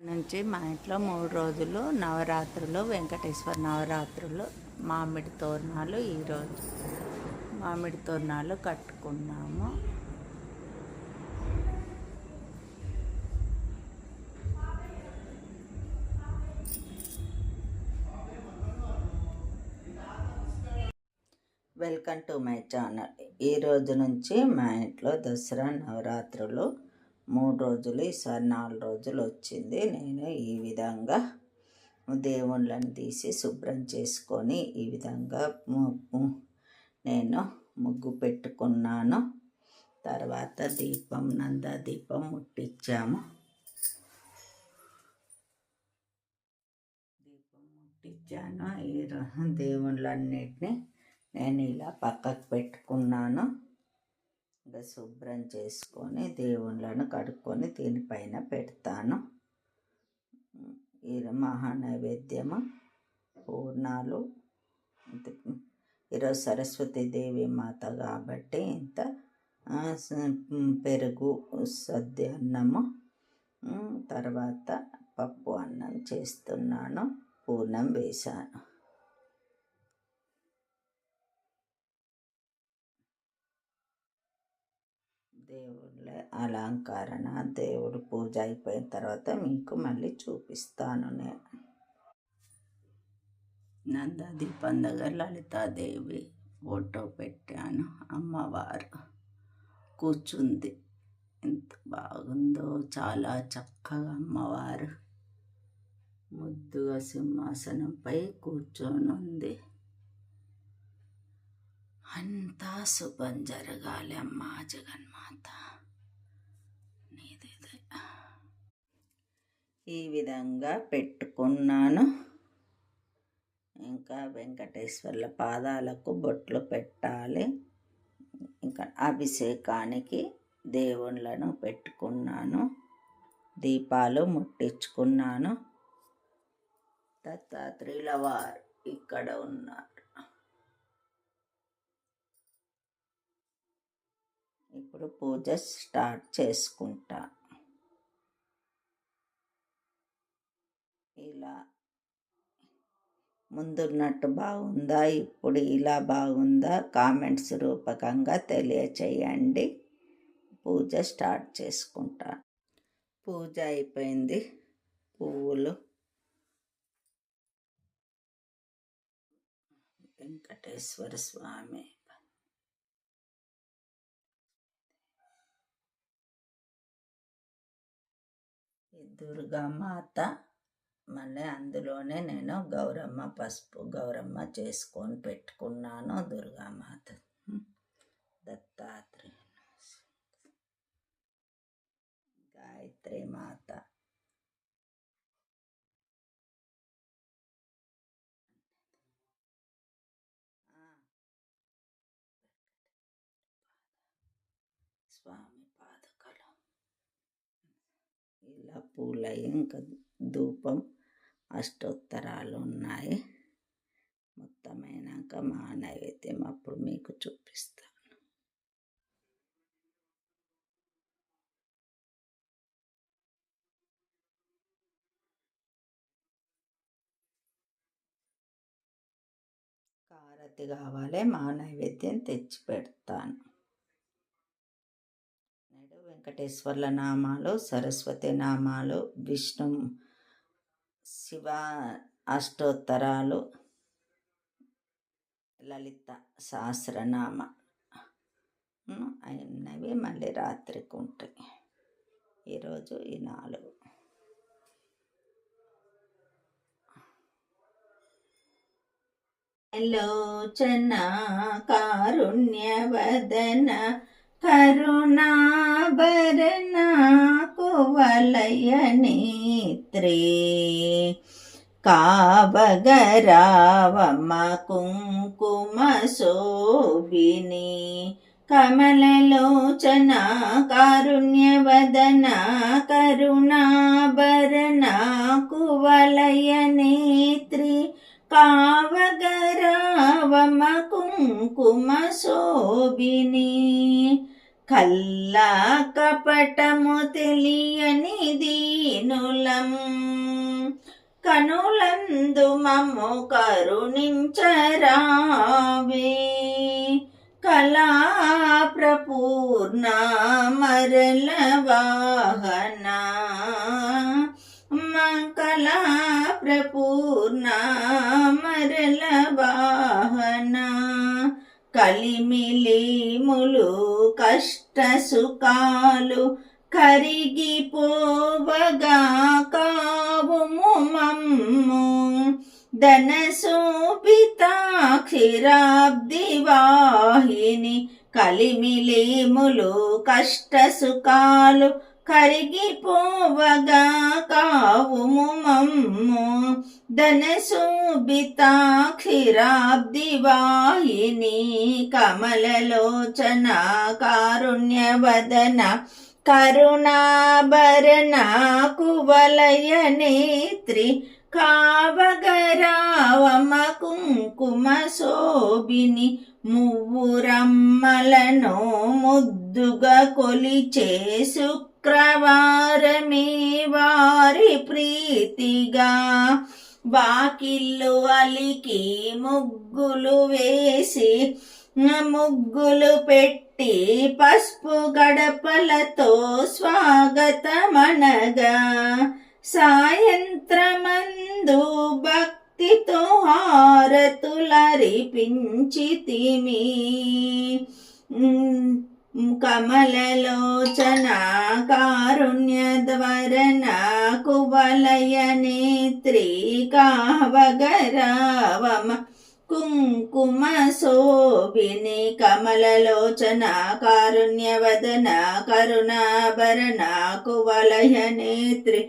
నుంచి మా ఇంట్లో మూడు రోజులు నవరాత్రులు వెంకటేశ్వర నవరాత్రులు మామిడి తోరణాలు ఈరోజు మామిడి తోరణాలు కట్టుకున్నాము. Welcome to my channel. ఈ రోజు నుంచి మా ఇంట్లో దసరా నవరాత్రులు మూడు రోజులు ఈసారి నాలుగు రోజులు వచ్చింది. నేను ఈ విధంగా దేవుళ్ళని తీసి శుభ్రం చేసుకొని ఈ విధంగా నేను ముగ్గు పెట్టుకున్నాను. తర్వాత దీపం నంద దీపం ముట్టించాము దీపం ముట్టించాను ఈ దేవుళ్ళన్నిటినీ దేవుళ్ళన్నిటిని నేను ఇలా పక్కకు పెట్టుకున్నాను. ఇంకా శుభ్రం చేసుకొని దేవుళ్ళను కడుక్కొని దీనిపైన పెడతాను. ఈ మహా నైవేద్యము పూర్ణాలు ఈరోజు సరస్వతి దేవి మాత కాబట్టి ఇంత పెరుగు సద్య అన్నము తర్వాత పప్పు అన్నం చేస్తున్నాను పూర్ణం వేశాను. దేవుళ్ళ అలంకరణ దేవుడు పూజ అయిపోయిన తర్వాత మీకు మళ్ళీ చూపిస్తాను నేను. నందాది పండగ లలితాదేవి ఫోటో పెట్టాను. అమ్మవారు కూర్చుంది. ఎంత బాగుందో చాలా చక్కగా అమ్మవారు ముద్దుగా సింహాసనంపై కూర్చొని ఉంది అంతా శుభం జరగాలి అమ్మా జగన్మాత. నీదే ఈ విధంగా పెట్టుకున్నాను. ఇంకా వెంకటేశ్వర్ల పాదాలకు బొట్లు పెట్టాలి. ఇంకా అభిషేకానికి దేవుళ్ళను పెట్టుకున్నాను. దీపాలు ముట్టించుకున్నాను. దత్తాత్రేయుల వారు ఇక్కడ ఉన్నారు. ఇప్పుడు పూజ స్టార్ట్ చేసుకుంటా. ఇలా. ముందున్నట్టు బాగుందా? ఇప్పుడు ఇలా బాగుందా? కామెంట్స్ రూపకంగా తెలియచేయండి. పూజ స్టార్ట్ చేసుకుంటా. పూజ అయిపోయింది. పువ్వులు. వెంకటేశ్వర స్వామి ఈ దుర్గామాత మళ్ళీ అందులోనే నేను గౌరమ్మ పసుపు గౌరమ్మ చేసుకొని పెట్టుకున్నాను దుర్గామాత దత్తాత్రేయ గాయత్రి మాత స్వామి పాదకలు ఇలా పూలయ్యి ఇంకా ధూపం అష్టోత్తరాలు ఉన్నాయి మొత్తం అయినాక మా నైవేద్యం అప్పుడు మీకు చూపిస్తాను. కారతి కావాలి మా నైవేద్యం తెచ్చి పెడతాను వెంకటేశ్వర్ల నామాలు సరస్వతి నామాలు విష్ణు శివ అష్టోత్తరాలు లలిత సహస్రనామ. ఉమ్, అయినవి మళ్ళీ రాత్రికి ఉంటాయి ఈరోజు ఈ నాలుగు. లోచన కారుణ్యవదన కరుణాభరణ కువలయ కావగరావమ కుంకుమ శోభిని కమలలోచన కారుణ్యవదన కరుణాభరణ కువలయ నేత్రి. కావగరావమ కుంకుమ శోభిని కల్లా కపటము తెలియని దీనులం. కనులందు మమ్ము కరుణించరావే. కళా ప్రపూర్ణ మరల వాహన కళా ప్రపూర్ణ మరల వాహన కలిమిలి ములు కష్ట సుఖాలు కరిగిపోవగా కావుము మమ్ము. ధన వాహిని కలిమిలేములు కష్ట సుఖాలు కరిగిపోవగా కావుము మమ్ము ధన కమలలోచన కారుణ్యవదన కరుణాభరణ కువలయ నేత్రి కావగరావమ కుంకుమ శోభిని మువ్వురమ్మలను ముద్దుగా కొలిచేసు శుక్రవారమే వారి ప్రీతిగా. వాకిల్లు అలికి ముగ్గులు వేసి ముగ్గులు పెట్టి పసుపు గడపలతో స్వాగతమనగా. సాయంత్రమందు భక్తితో హారతులరిపించితిమి. కమలలోచన కారుణ్యద్వరణ కువలయ నేత్రీ కావగరావమ కుంకుమ శోభిని కమలలోచన కారుణ్యవదన కరుణాభరణ కువలయ నేత్రి